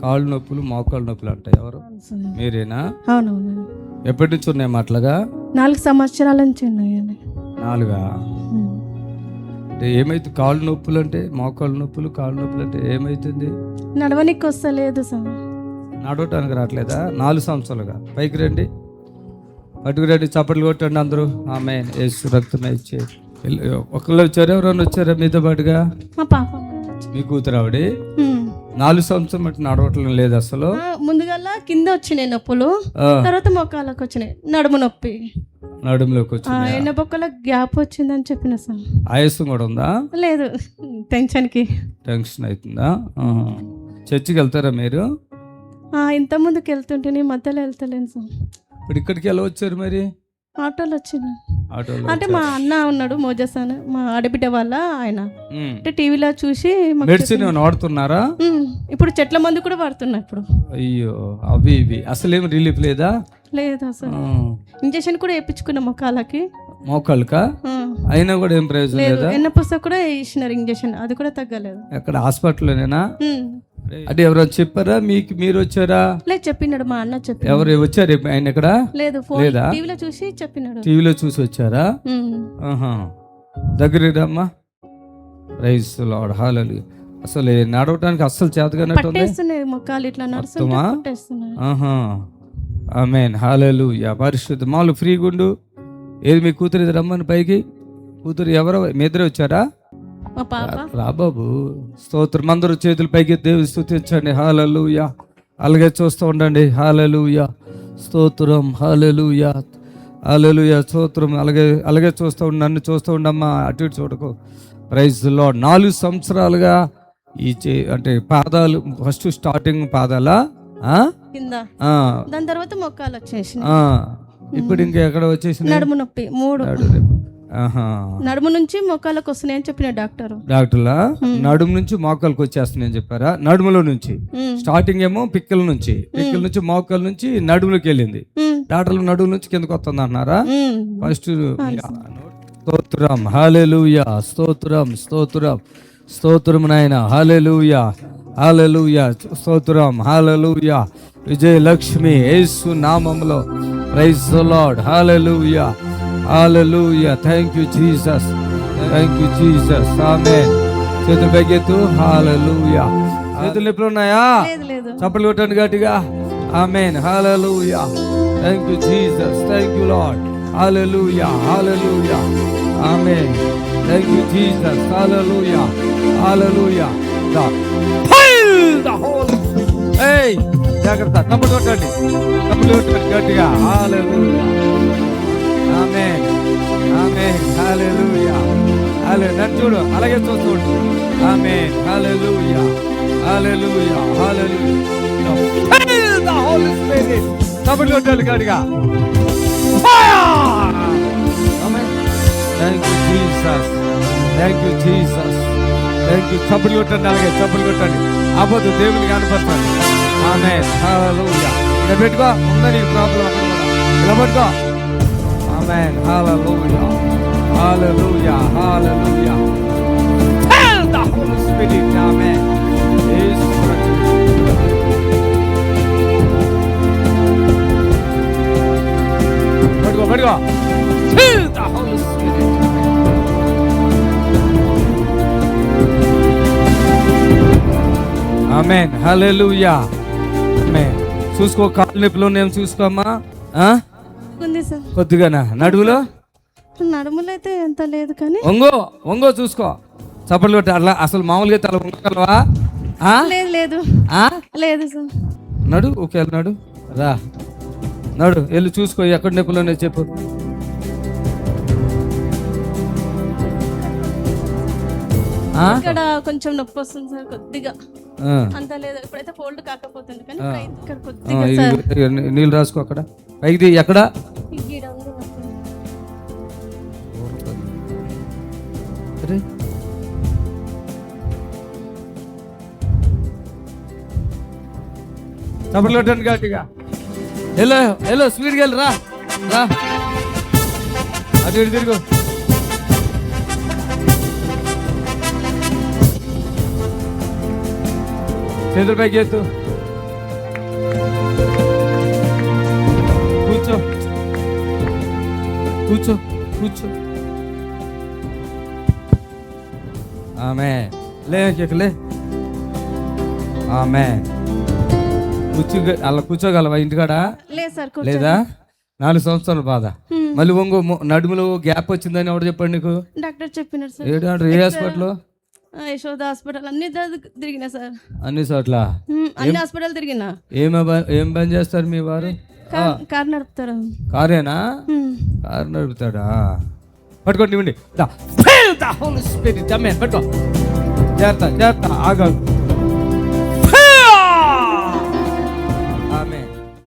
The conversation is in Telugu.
కాళ్ళు నొప్పులు మోకాళ్ళు నొప్పులు అంటాయి ఎవరు. మీరేనా? అవునవును. ఎప్పటి నుంచి ఉన్నాయి అట్లాగా నాలుగు సంవత్సరాల నుంచి ఉన్నాయండి. నాలుగా. అంటే ఏమైతే కాళ్ళు నొప్పులు అంటే మోకాళ్ళు నొప్పులు కాళ్ళు నొప్పులు అంటే ఏమైతుంది? నడవనికి వస్తలేదు సార్. నడవటానికి రావట్లేదా? నాలుగు సంవత్సరాలుగా. పైకి రండి. పట్టుకురండి చప్పట్లు కొట్టండి అందరూ. ఆమె యేసు రక్తమే ఇచ్చే. ఒకళ్ళు వచ్చారా? ఎవరైనా వచ్చారా మీతో పాటుగా? మా పాప మీ కూతురు ఆవిడ. నాలుగు సంవత్సరం బట్టి నడవటం లేదు అసలు. ఆ, ముందుగల్లా కింద వచ్చినాయి నొప్పులు తర్వాత మొక్కలకు వచ్చినాయి నడుము నొప్పి. నడుములోకి వచ్చింది ఎన్న బొక్కల గ్యాప్ వచ్చిందని చెప్పిన సార్. ఆయాసం కూడా ఉందా? లేదు టెన్షన్కి. టెన్షన్ అవుతుందా. చర్చికి వెళ్తారా మీరు? ఇంత ముందుకు వెళ్తుంటే మధ్యలో వెళ్తలేను సార్. ఇప్పుడు ఇక్కడికి ఎలా వచ్చారు మరి? ఆటోలో ఆటోలో అంటే మా అన్న ఉన్నాడు మోజస్ అని మా ఆడబిడ్డ వల్ల ఆయన. అంటే టీవీలో చూసి మెడిసిన్ వాడుతున్నారా? ఇప్పుడు చెట్ల మందు కూడా వాడుతున్నా ఇప్పుడు. అయ్యో అవి ఇవి. అసలేం రిలీఫ్ లేదా? లేదు అసలు. ఇంజక్షన్ కూడా వేయించుకున్నా మొక్కలకి మోకాళ్ళకా? అయినా కూడా ఏం ప్రయోజనం లేదు ఎన్న పుస్తకం కూడా వేసినారు ఇంజక్షన్ అది కూడా తగ్గలేదు. ఎక్కడ? హాస్పిటల్లోనేనా? అంటే ఎవరైనా చెప్పారా? మీకు మీరు వచ్చారా? లేదు చెప్పినాడు. మా అన్న చెప్పి ఎవరు వచ్చారు? ఆయన ఇక్కడ లేదు లేదా? టీవీలో చూసి చెప్పినాడు. టీవీలో చూసి వచ్చారా? దగ్గర రమ్మా రైస్ లాడ్ హాలలు అసలు నడవటానికి అస్సలు చేతగానట్టు ఉంది పట్టేస్తున్నాయి మొక్కలు ఇట్లా ఆహా. ఆమెన్. హాలలు యా పరిశుద్ధ మామూలు ఫ్రీగా ఉండు ఏది మీ కూతురు రమ్మని పైకి? కూతురు ఎవరో? మీ ఇద్దరే వచ్చారా? మా పాప. రా బాబు. స్తోత్రం. అందరూ చేతుల పైకి దేవుని స్థుతించండి హాలలు యా అలాగే చూస్తూ ఉండండి. హాలలు యా స్తోత్రం. హాలలు యా స్తోత్రం. అలాగే అలాగే చూస్తూ ఉండి నన్ను చూస్తూ ఉండమ్మా. అటు ఇటు చూడకు. ప్రైజ్లో నాలుగు సంవత్సరాలుగా ఈ చే అంటే పాదాలు ఫస్ట్ స్టార్టింగ్ పాదాలా దాని తర్వాత మొక్కలు వచ్చేసి ఆ. ఇప్పుడు ఇంకా ఎక్కడ వచ్చేసిన నడుము నొప్పి. మూడు. నడుము నుంచి మొక్కలకు వస్తున్నాయని చెప్పిన డాక్టర్. డాక్టర్లా? నడుము నుంచి మోకాలకు వచ్చేస్తున్నాయని చెప్పారా? నడుములో నుంచి. స్టార్టింగ్ ఏమో పిక్కల నుంచి. పిక్కల నుంచి మోకాల నుంచి నడుములోకి వెళ్ళింది. డాక్టర్లు నడుము నుంచి కిందకు వస్తుంది అంటున్నారా ఫస్ట్ స్తోత్రం. హాలెలూయా స్తోత్రం స్తోత్రం. స్తోత్రం నాయన. హాలెలూయా హాలెలూయా స్తోత్రం. హాలెలూయా విజయలక్ష్మి. యేసు నామములో praise Lord. Hallelujah hallelujah thank you Jesus thank you Jesus amen చేతులు పైకెత్తు హాలెలూయా చేతులు ఎప్పుడు ఉన్నాయా లేదు లేదు. చప్పట్లు కొట్టండి గట్టిగా. Amen hallelujah thank you Jesus thank you Lord hallelujah hallelujah amen thank you Jesus hallelujah hallelujah the fill the holy ఏయ్ జాగ్రత్త. చప్పట్లు కొట్టండి. చప్పట్లు కొట్టండి గట్టిగా. హల్లెలూయా హల్లెలూయా హల్లే నన్ను చూడు అలాగే చూస్తూ ఆమె amen hallelujah hallelujah hallelujah Fill the కొట్టాలి కాడిగా thank you Thank you, Jesus. Thank you, Jesus. Thank కొట్టండి అలాగే చప్పట్లు కొట్టండి ఆపొద్దు దేవుని కనపరచండి ఆమె హల్లెలూయా పెట్టుకో ఉందని ప్రాబ్లం అక్కడ కూడా ఇలా పెట్టుకో ఆమె hallelujah hallelujah hallelujah Fill the Holy Spirit. Amen. పట్టుకో పట్టుకో Fill the Holy Spirit. Amen hallelujah amen చూసుకో కాళ్ళ నొప్పిలో నేను చూసుకోమ్మా కొద్దిగానా? నడువులో? నడుములు అయితే ఎంత లేదు కానీ ఒంగో ఒంగో చూసుకో. చప్పట్లు కొట్టి అట్లా అసలు మామూలుగా తల ఉండగలవా ఆ? లేదు లేదు. ఆ? లేదు సార్. నడు ఓకే నడు రా. నడు వెళ్ళి చూసుకో ఎక్కడ నొప్పులోనే చెప్పు. ఆ? ఇక్కడ కొంచెం నొప్పి వస్తుంది సార్ కొద్దిగా. ఆ. అంత లేదు. ఇప్పుడైతే ఫోల్డ్ కాకపోతుంది కానీ ఆ. ఇక్కడ ఆ, కొద్దిగా ఇది- సార్. ఇది నీ- నీళ్ళు రాసుకో అక్కడ. పైకి ఎక్కడ? అరే. చప్పట్లు కొట్టండి గట్టిగా హలో హలో స్పీడ్కి వెళ్ళి రా రా. అటు ఇటు తిరుగు. పైకి కూర్చో. కూర్చో కూర్చో. ఆమె లే కేకలే ఆమె కూర్చో అలా కూర్చోగలవా ఇంటికాడ? లేదు సార్ కూర్చో లేదా? నాలుగు సంవత్సరాల బాధ. మళ్ళీ ఒంగో నడుములో గ్యాప్ వచ్చిందని ఎవడు చెప్పండి నీకు? డాక్టర్ చెప్పినారు సార్. ఏ హాస్పిటల్ ఆ, యశోద హాస్పిటల్. అన్ని తిరిగినా సార్. అన్ని చోట్ల? అన్ని హాస్పిటల్ తిరిగినా. ఏం ఏం పని చేస్తారు మీ వారు? కార్ నడుపుతారు. కారేనా. కారు నడుపుతాడా? పట్టుకోండి ఇవ్వండి. ద. Fill the Holy పట్టుకో. జాగ్రత్త జాగ్రత్త. ఆగాలి